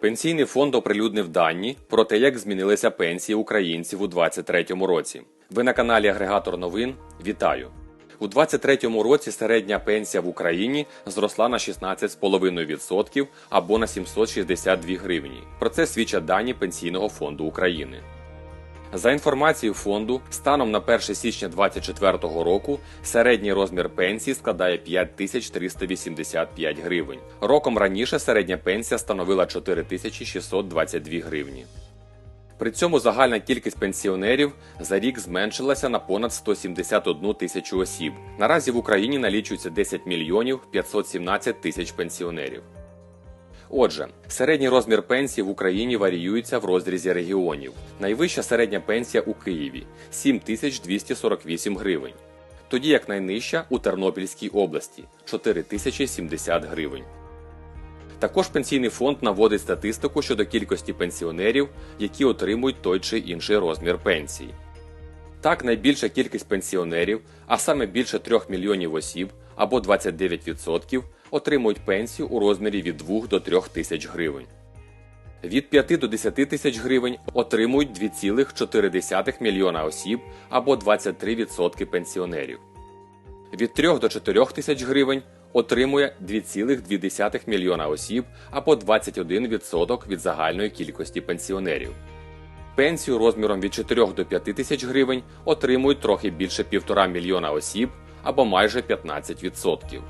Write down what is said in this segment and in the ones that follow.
Пенсійний фонд оприлюднив дані про те, як змінилися пенсії українців у 2023 році. Ви на каналі Агрегатор новин. Вітаю! У 2023 році середня пенсія в Україні зросла на 16,5% або на 762 гривні. Про це свідчать дані Пенсійного фонду України. За інформацією фонду, станом на 1 січня 2024 року середній розмір пенсії складає 5385 гривень. Роком раніше середня пенсія становила 4622 гривні. При цьому загальна кількість пенсіонерів за рік зменшилася на понад 171 тисячу осіб. Наразі в Україні налічується 10 мільйонів 517 тисяч пенсіонерів. Отже, середній розмір пенсії в Україні варіюється в розрізі регіонів. Найвища середня пенсія у Києві 7248 гривень, тоді як найнижча у Тернопільській області 4070 гривень. Також пенсійний фонд наводить статистику щодо кількості пенсіонерів, які отримують той чи інший розмір пенсії. Так, найбільша кількість пенсіонерів, а саме більше 3 мільйонів осіб або 29%, отримують пенсію у розмірі від 2 до 3 тисяч гривень. Від 5 до 10 тисяч гривень отримують 2,4 мільйона осіб або 23% пенсіонерів. Від 3 до 4 тисяч гривень отримує 2,2 мільйона осіб або 21% від загальної кількості пенсіонерів. Пенсію розміром від 4 до 5 тисяч гривень отримують трохи більше 1,5 мільйона осіб або майже 15%.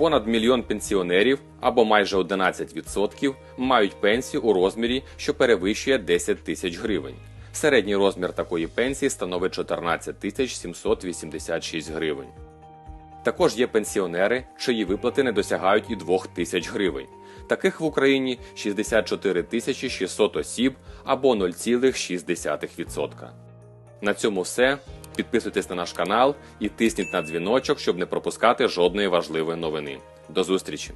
Понад мільйон пенсіонерів або майже 11% мають пенсію у розмірі, що перевищує 10 тисяч гривень. Середній розмір такої пенсії становить 14 тисяч 786 гривень. Також є пенсіонери, чиї виплати не досягають і 2 тисяч гривень. Таких в Україні 64 тисячі 600 осіб або 0,6%. На цьому все. Підписуйтесь на наш канал і тисніть на дзвіночок, щоб не пропускати жодної важливої новини. До зустрічі!